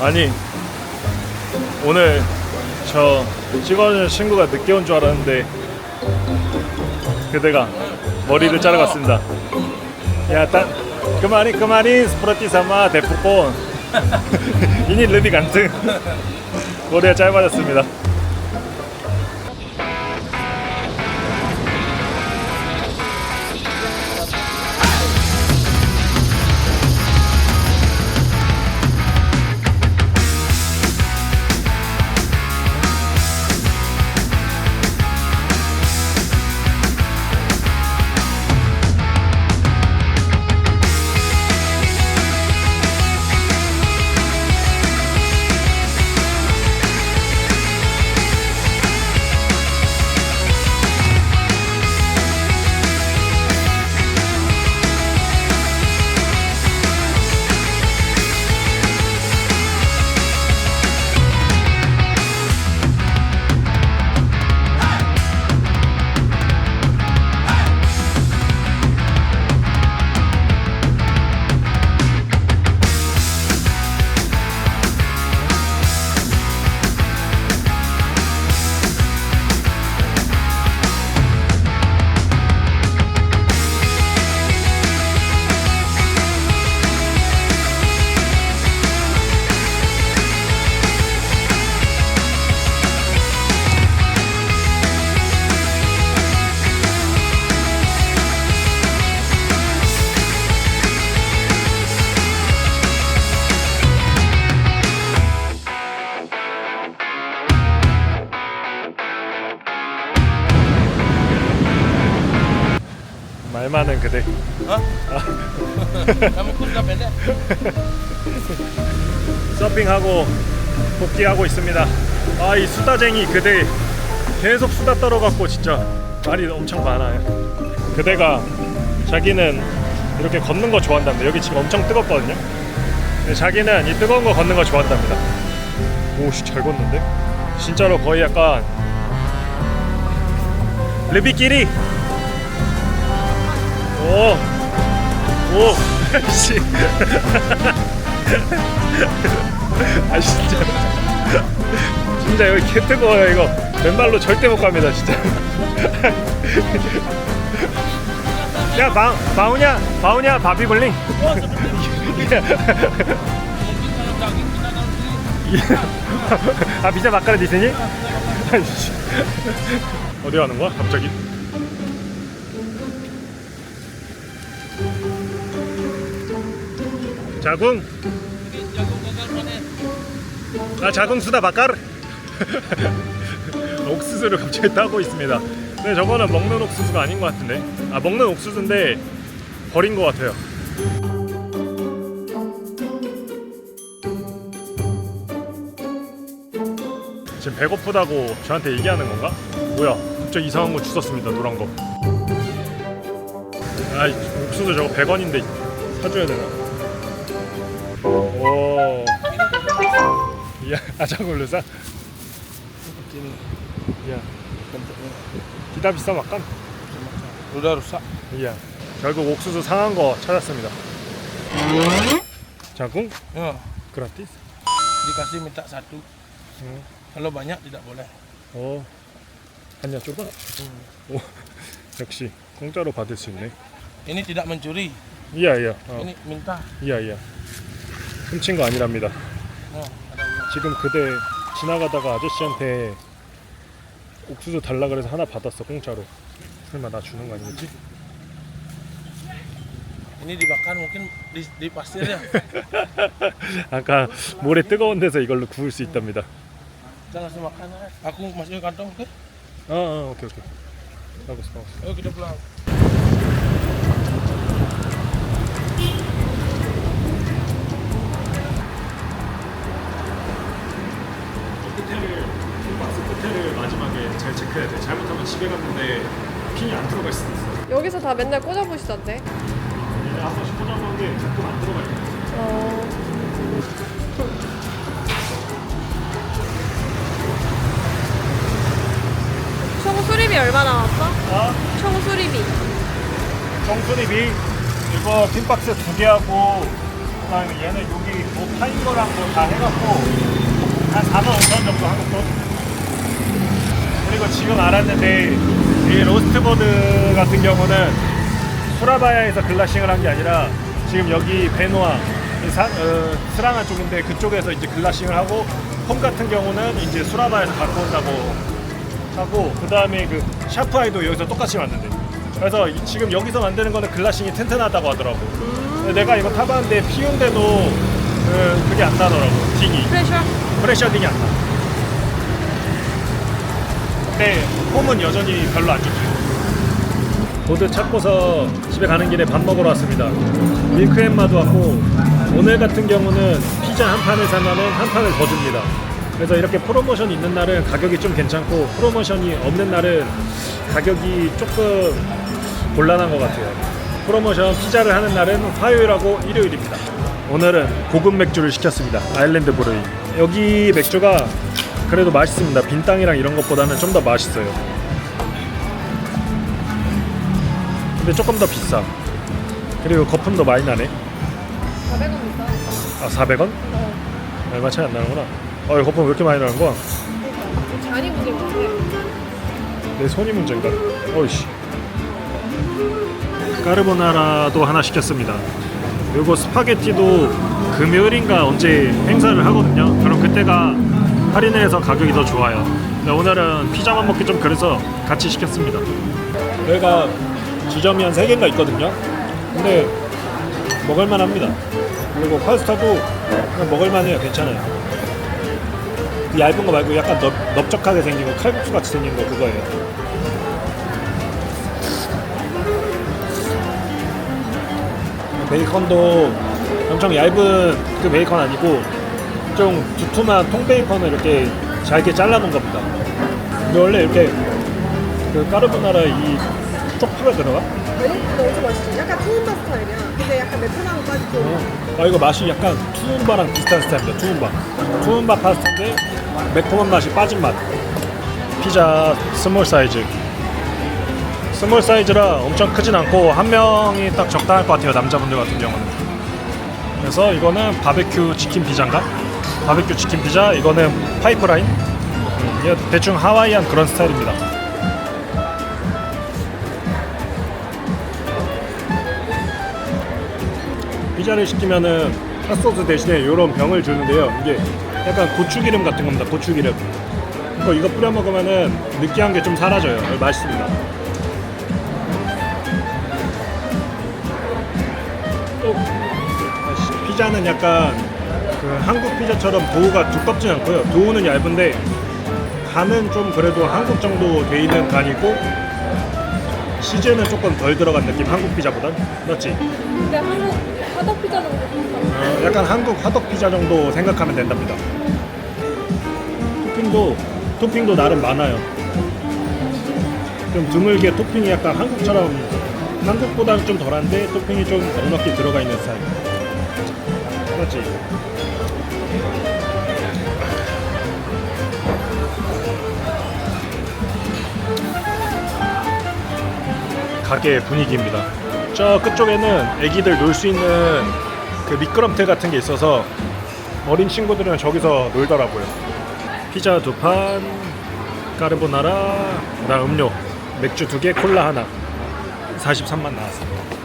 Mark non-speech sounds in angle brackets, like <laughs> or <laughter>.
아니 오늘 저 찍어주는 친구가 늦게 온 줄 알았는데 그대가 머리를 자러 갔습니다. 야, 딴 그만이 그만이 스프라티 사마 대포폰 <laughs> 이니 르비 간트 머리가 짧아졌습니다. 많은 그대. Kamu pun dah pendek. 서핑하고 복귀하고 있습니다. 아 이 수다쟁이 그대 계속 수다 떨어갖고 진짜 말이 엄청 많아요. 그대가 자기는 이렇게 걷는 거 좋아한답니다. 여기 지금 엄청 뜨겁거든요. 근데 자기는 이 뜨거운 거 걷는 거 좋아한답니다. 오씨 잘 걷는데? 진짜로 거의 약간 르비끼리 오, 오, 씨. <laughs> 아 진짜. 진짜 여기 개 뜨거워요 이거. 맨발로 절대 못 갑니다 진짜. <laughs> 야 바, 바우냐? 바우냐? 바비블링? <laughs> 아 비자 디스니 아이씨. 어디 가는 거야 갑자기 자궁. 아 자궁 수다 바까르 <laughs> 옥수수를 갑자기 따고 있습니다 근데 저거는 먹는 옥수수가 아닌 것 같은데 아 먹는 옥수수인데 버린 것 같아요 지금 배고프다고 저한테 얘기하는 건가? 뭐야 갑자기 이상한 거 주웠습니다 노란 거 아, 옥수수 저거 100원인데 사줘야 되나? Iya, ajak dulu sa. Ini Iya. bentuknya. Kita bisa makan. Udah rusak. Iya. 결국 옥수수 상한 거 찾았습니다. 자궁 Ya, gratis. dikasih minta satu. Hmm. Kalau banyak tidak boleh. 어. 한냐 좁아. 오. 역시 공짜로 받을 수 있네. Ini tidak mencuri. 이야 이야. 어. Ini minta. 이야 이야. 훔친 거 아니랍니다. Oh, uang. 지금 그대 지나가다가 아저씨한테 옥수수 달라 그래서 하나 받았어 공짜로. 설마 나 주는 거 아니겠지? Ini dibakar mungkin di, di pasir ya. 아까 모래 뜨거운 데서 이걸로 구울 수 있답니다. Kita ngasih makan. ya. Aku masukin kantong, oke? 어, 어 오케이 오케이. 바gus bagus. Ayo kita pulang. 마지막에 잘 체크해야 돼. 잘못하면 집에 갔는데 핀이 안 들어갈 수도 있어. 여기서 다 맨날 꽂아보시던데. 얘네 한 번씩 게 가끔 안 들어갈 때. 어. 총 수리비 얼마 나왔어? 아, 총 수리비. 정수리비 이거 핀박스 두 개 하고 그다음에 얘는 여기 뭐 파인 거랑 뭐 다 해갖고 한 4만 5천 정도 한국돈. 그리고 지금 알았는데 이 로스트버드 같은 경우는 수라바야에서 글라싱을 한 게 아니라 지금 여기 베노아 이 사, 어, 스랑한 쪽인데 그쪽에서 이제 글라싱을 하고 홈 같은 경우는 이제 수라바에서 갖고 온다고 하고 그 다음에 그 샤프 아이도 여기서 똑같이 만든대. 그래서 이- 지금 여기서 만드는 거는 글라싱이 튼튼하다고 하더라고. 내가 이거 타봤는데 피운데도 그, 그게 안 나더라고. 딩이 프레셔? 프레셔 딩이 안 나. 근데 홈은 여전히 별로 안 좋지. 보드 찾고서 집에 가는 길에 밥 먹으러 왔습니다. 밀크앤마도 왔고 오늘 같은 경우는 피자 한 판을 사면은 한 판을 더 줍니다. 그래서 이렇게 프로모션 있는 날은 가격이 좀 괜찮고 프로모션이 없는 날은 가격이 조금 곤란한 것 같아요. 프로모션 피자를 하는 날은 화요일하고 일요일입니다. 오늘은 고급 맥주를 시켰습니다. 아일랜드 브루잉. 여기 맥주가 그래도 맛있습니다. 빈 땅이랑 이런 것보다는 좀 더 맛있어요. 근데 조금 더 비싸. 그리고 거품도 많이 나네. 400원 비싸. 아 400원? 어. 얼마 차이 안 나는구나. 어, 이 거품 왜 이렇게 많이 나는 거야? 그러니까. 잔이 같아. 내 손이 문제인가? 어이씨. 까르보나라도 하나 시켰습니다. 요거 스파게티도 금요일인가 언제 행사를 하거든요. 그럼 그때가 할인을 해서 가격이 더 좋아요. 근데 오늘은 피자만 먹기 좀 그래서 같이 시켰습니다. 여기가 지점이 한 3개인가 있거든요. 근데 먹을만 합니다. 그리고 파스타도 먹을만 해요. 괜찮아요. 그 얇은 거 말고 약간 넓, 넓적하게 생긴 거 칼국수 같이 생긴 거 그거예요. 베이컨도 엄청 얇은 그 베이컨 아니고 좀 두툼한 통베이컨을 이렇게 잘게 잘라놓은 겁니다. 근데 원래 이렇게 그 까르보나라 이 쪽파가 들어가? 엄청 맛있지? 약간 투움바 스타일이야. 근데 약간 매콤한 것까지 좀. 아 이거 맛이 약간 투움바랑 비슷한 스타일입니다. 투움바. 투움바 파스타인데 매콤한 맛이 빠진 맛. 피자 스몰 사이즈. 스몰 사이즈라 엄청 크진 않고 한 명이 딱 적당할 것 같아요. 남자분들 같은 경우는. 그래서 이거는 바베큐 치킨 피자인가? 바베큐 치킨 피자. 이거는 파이프라인. 음, 대충 하와이안 그런 스타일입니다. 피자를 시키면은 핫소스 대신에 이런 병을 주는데요. 이게 약간 고추기름 같은 겁니다. 고추기름. 이거 이거 뿌려 먹으면은 느끼한 게 좀 사라져요. 맛있습니다. 또 피자는 약간 그 한국 피자처럼 도우가 두껍진 않고요. 도우는 얇은데 간은 좀 그래도 한국 정도 돼 있는 간이고 치즈는 조금 덜 들어간 느낌. 한국 피자보단 맞지? 근데 한국 화덕 피자 정도 비싸. 어, 약간 한국 화덕 피자 정도 생각하면 된답니다. 토핑도 토핑도 나름 많아요. 좀 드물게 토핑이 약간 한국처럼 한국보다는 좀 덜한데 토핑이 좀 넉넉히 들어가 있는 스타일. 맞지? 가게 분위기입니다. 저 끝쪽에는 애기들 놀 수 있는 그 미끄럼틀 같은 게 있어서 어린 친구들은 저기서 놀더라고요. 피자 두 판, 까르보나라, 그다음 음료, 맥주 두 개, 콜라 하나. 43만 나왔습니다.